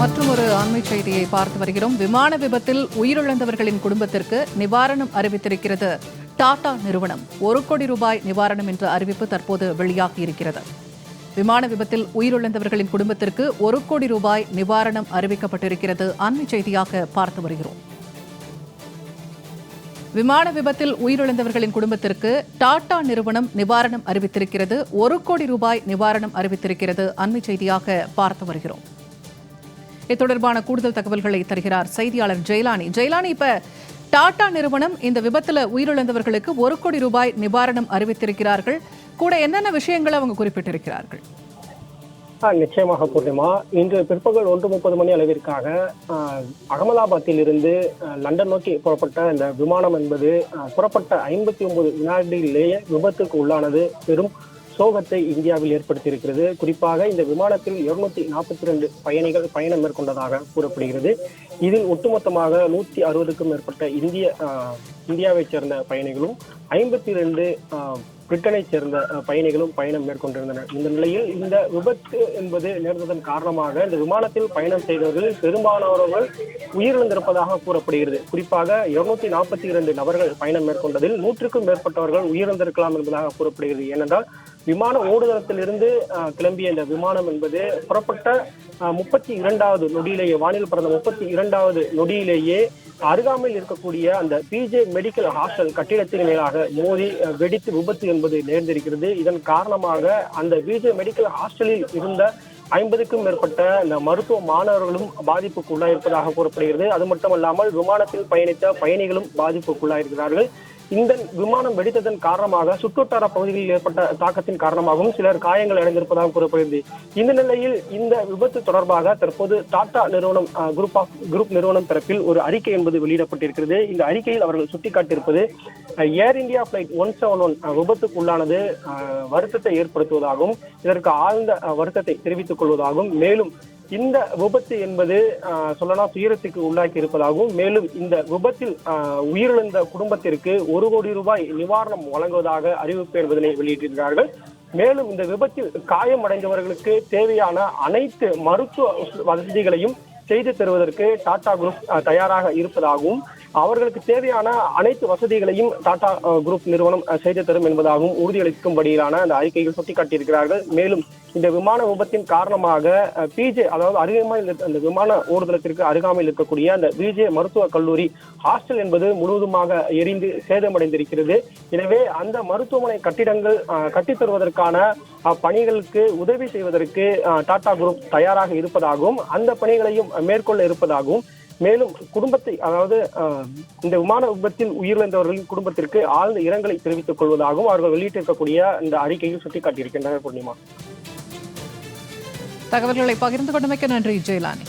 அண்மை செய்தியை பார்த்து வருகிறோம். விமான விபத்தில் உயிரிழந்தவர்களின் குடும்பத்திற்கு நிவாரணம் அறிவித்திருக்கிறது. டாடா நிறுவனம் ஒரு கோடி ரூபாய் நிவாரணம் என்ற அறிவிப்பு தற்போது வெளியாகியிருக்கிறது விமான விபத்தில் உயிரிழந்தவர்களின் குடும்பத்திற்கு ஒரு கோடி ரூபாய் நிவாரணம் அறிவிக்கப்பட்டிருக்கிறது. அண்மை செய்தியாக பார்த்து வருகிறோம். விமான விபத்தில் உயிரிழந்தவர்களின் குடும்பத்திற்கு டாடா நிறுவனம் நிவாரணம் அறிவித்திருக்கிறது. ஒரு கோடி ரூபாய் நிவாரணம் அறிவித்திருக்கிறது. அண்மை செய்தியாக பார்த்து வருகிறோம். இது தொடர்பான கூடுதல் தகவல்களை தருகிறார் செய்தியாளர் ஜெயலானி. ஜெயலானி இப்ப டாடா நிறுவனம் இந்த விபத்துல உயிரிழந்தவர்களுக்கு ஒரு கோடி ரூபாய் நிவாரணம் அறிவித்திருக்கிறார்கள். கூட என்னென்ன விஷயங்களை அவங்க குறிப்பிட்டிருக்கிறார்கள்? நிச்சயமாக பூர்ணிமா. இன்று பிற்பகல் ஒன்று முப்பது மணி அளவிற்காக அகமதாபாத்தில் இருந்து லண்டன் நோக்கி புறப்பட்ட இந்த விமானம் என்பது புறப்பட்ட ஐம்பத்தி ஒன்பது வினாடியிலேயே விபத்துக்கு உள்ளானது. பெரும் சோகத்தை இந்தியாவில் ஏற்படுத்தியிருக்கிறது. குறிப்பாக இந்த விமானத்தில் இருநூத்தி நாற்பத்தி ரெண்டு பயணிகள் பயணம் மேற்கொண்டதாக கூறப்படுகிறது. இதில் ஒட்டுமொத்தமாக நூத்தி அறுபதுக்கும் மேற்பட்ட இந்திய இந்தியாவை சேர்ந்த பயணிகளும் ஐம்பத்தி ரெண்டு பிரிட்டனை சேர்ந்த பயணிகளும் பயணம் மேற்கொண்டிருந்தனர். இந்த நிலையில் இந்த விபத்து என்பது நேர்ந்ததன் காரணமாக இந்த விமானத்தில் பயணம் செய்தவர்களில் பெரும்பாலானவர்கள் உயிரிழந்திருப்பதாக கூறப்படுகிறது. குறிப்பாக இருநூத்தி நாற்பத்தி இரண்டு நபர்கள் பயணம் மேற்கொண்டதில் நூற்றுக்கும் மேற்பட்டவர்கள் உயிரிழந்திருக்கலாம் என்பதாக கூறப்படுகிறது. ஏனென்றால் விமான ஓடுதளத்திலிருந்து அஹ், கிளம்பிய இந்த விமானம் என்பது புறப்பட்ட முப்பத்தி இரண்டாவது நொடியிலேயே வானில் பறந்த முப்பத்தி இரண்டாவது நொடியிலேயே அருகாமையில் இருக்கக்கூடிய அந்த பிஜே மெடிக்கல் ஹாஸ்டல் கட்டிடத்தின் மேலாக மோதி வெடித்து விபத்து என்பது நேர்ந்திருக்கிறது. இதன் காரணமாக அந்த பிஜே மெடிக்கல் ஹாஸ்டலில் இருந்த ஐம்பதுக்கும் மேற்பட்ட இந்த மருத்துவ மாணவர்களும் பாதிப்புக்குள்ளாயிருப்பதாக கூறப்படுகிறது. அது மட்டுமல்லாமல் விமானத்தில் பயணித்த பயணிகளும் பாதிப்புக்குள்ளாயிருக்கிறார்கள். இந்த விமானம் வெடித்ததன் காரணமாக சுற்றுவட்டார பகுதிகளில் ஏற்பட்ட தாக்கத்தின் காரணமாகவும் சிலர் காயங்கள் அடைந்திருப்பதாக கூறப்படுகிறது. இந்த நிலையில் இந்த விபத்து தொடர்பாக தற்போது டாடா நிறுவனம் குரூப் ஆஃப் குரூப் நிறுவனம் தரப்பில் ஒரு அறிக்கை என்பது வெளியிடப்பட்டிருக்கிறது. இந்த அறிக்கையில் அவர்கள் சுட்டிக்காட்டியிருப்பது Air India flight one seven one விபத்துக்குள்ளானது உள்ளானது வருத்தத்தை ஏற்படுத்துவதாகவும் இதற்கு ஆழ்ந்த வருத்தத்தை தெரிவித்துக் கொள்வதாகவும் மேலும் இந்த விபத்து என்பது சொல்லலாம் துயரத்துக்கு உள்ளாக்கி இருப்பதாகவும் மேலும் இந்த விபத்தில் உயிரிழந்த குடும்பத்திற்கு ஒரு கோடி ரூபாய் நிவாரணம் வழங்குவதாக அறிவிப்பு என்பதனை வெளியிட்டிருக்கிறார்கள். மேலும் இந்த விபத்தில் காயமடைந்தவர்களுக்கு தேவையான அனைத்து மருத்துவ வசதிகளையும் செய்து தருவதற்கு டாடா குரூப் தயாராக இருப்பதாகவும் அவர்களுக்கு தேவையான அனைத்து வசதிகளையும் டாடா குரூப் நிறுவனம் செய்து தரும் என்பதாகவும் உறுதியளிக்கும்படியிலான அந்த அறிக்கையில் சுட்டிக்காட்டியிருக்கிறார்கள். மேலும் இந்த விமான விபத்தின் காரணமாக பிஜே அதாவது அருகாமையில் அந்த விமான ஊர்தலத்திற்கு அருகாமையில் இருக்கக்கூடிய அந்த பிஜே மருத்துவக் கல்லூரி ஹாஸ்டல் என்பது முழுவதுமாக எரிந்து சேதமடைந்திருக்கிறது. எனவே அந்த மருத்துவமனை கட்டிடங்கள் கட்டித் தருவதற்கான பணிகளுக்கு உதவி செய்வதற்கு டாடா குரூப் தயாராக இருப்பதாகவும் அந்த பணிகளையும் மேற்கொள்ள இருப்பதாகவும் மேலும் குடும்பத்தை அதாவது இந்த விமான விபத்தில் உயிரிழந்தவர்களின் குடும்பத்திற்கு ஆழ்ந்த இரங்கலை தெரிவித்துக் கொள்வதாகவும் அவர்கள் வெளியிட்டிருக்கக்கூடிய இந்த அறிக்கையில் சுட்டிக்காட்டியிருக்கின்றனர் பூர்ணிமா. தகவல்களை பகிர்ந்து கொண்டமைக்கு நன்றி ஜெயலானி.